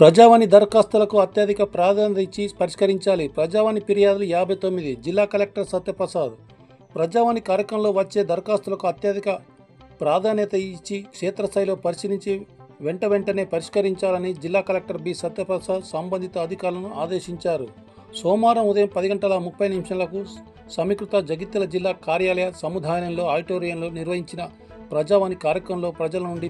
ప్రజావాణి దరఖాస్తులకు అత్యధిక ప్రాధాన్యత ఇచ్చి పరిష్కరించాలి. ప్రజావాణి ఫిర్యాదులు యాభై తొమ్మిది జిల్లా కలెక్టర్ సత్యప్రసాద్. ప్రజావాణి కార్యక్రమంలో వచ్చే దరఖాస్తులకు అత్యధిక ప్రాధాన్యత ఇచ్చి క్షేత్రస్థాయిలో పరిశీలించి వెంట వెంటనే పరిష్కరించాలని జిల్లా కలెక్టర్ బి సత్యప్రసాద్ సంబంధిత అధికారులను ఆదేశించారు. సోమవారం ఉదయం పది గంటల ముప్పై నిమిషాలకు సమీకృత జగిత్యాల జిల్లా కార్యాలయ సముదాయంలో ఆడిటోరియంలో నిర్వహించిన ప్రజావాణి కార్యక్రమంలో ప్రజల నుండి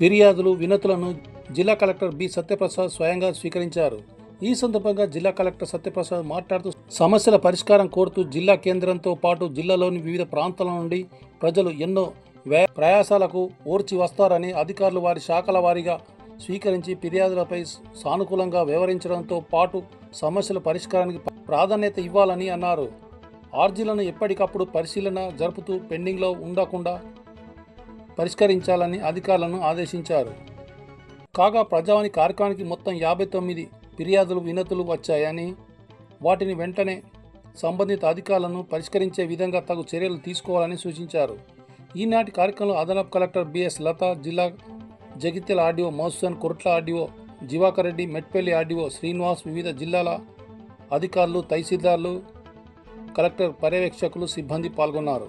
ఫిర్యాదులు వినతులను జిల్లా కలెక్టర్ బి సత్యప్రసాద్ స్వయంగా స్వీకరించారు. ఈ సందర్భంగా జిల్లా కలెక్టర్ సత్యప్రసాద్ మాట్లాడుతూ సమస్యల పరిష్కారం కోరుతూ జిల్లా కేంద్రంతో పాటు జిల్లాలోని వివిధ ప్రాంతాల నుండి ప్రజలు ఎన్నో వ్యయ ప్రయాసాలకు ఓర్చి వస్తారని అధికారులు వారి శాఖల వారీగా స్వీకరించి ఫిర్యాదులపై సానుకూలంగా వ్యవహరించడంతో పాటు సమస్యల పరిష్కారానికి ప్రాధాన్యత ఇవ్వాలని అన్నారు. ఆర్జీలను ఎప్పటికప్పుడు పరిశీలన జరుపుతూ పెండింగ్లో ఉండకుండా పరిష్కరించాలని అధికారులను ఆదేశించారు. కాగా ప్రజావాణి కార్యక్రమానికి మొత్తం యాభై తొమ్మిది ఫిర్యాదులు వినతులు వచ్చాయని వాటిని వెంటనే సంబంధిత అధికారులను పరిష్కరించే విధంగా తగు చర్యలు తీసుకోవాలని సూచించారు. ఈనాటి కార్యక్రమంలో అదనపు కలెక్టర్ బిఎస్ లత జిల్లా జగిత్యాల ఆర్డీఓ మోసన్ కొరట్ల ఆర్డీఓ జివాకర్ రెడ్డి మెట్పల్లి ఆర్డీఓ శ్రీనివాస్ వివిధ జిల్లాల అధికారులు తహసీల్దార్లు కలెక్టర్ పర్యవేక్షకులు సిబ్బంది పాల్గొన్నారు.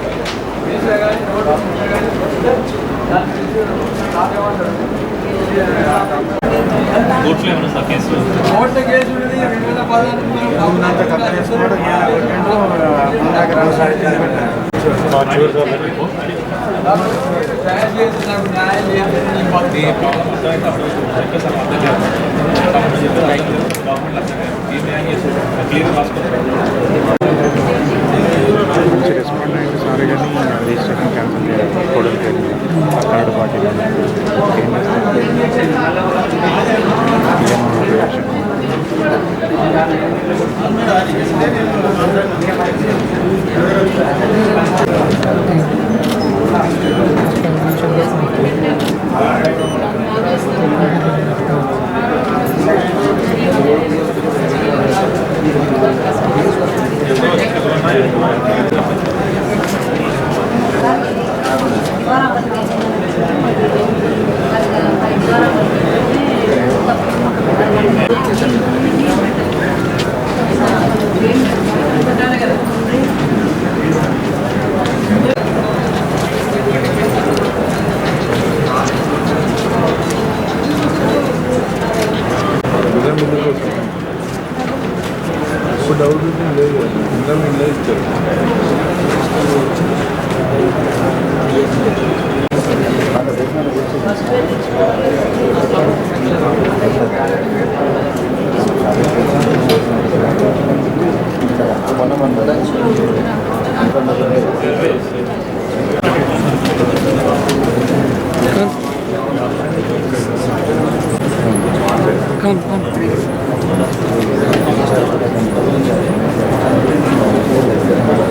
కోర్టులో ఏమైనా సార్ కేసు క్లియర్ రాసుకోవాలి మంచి రెస్పాండ్ అయితే సారీ కానీ Gracias. డౌట్ లేదు ఇంకా మీద ఇచ్చారు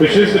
Beschlüsse